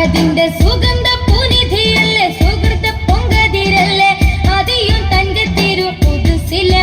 അഹദിന്റെ സുഗന്ധ പുനിധിയല്ലേ സുഹൃത പൊങ്കതിരല്ലേ? അതിയും തന്റെ തിരു പുതുസിലെ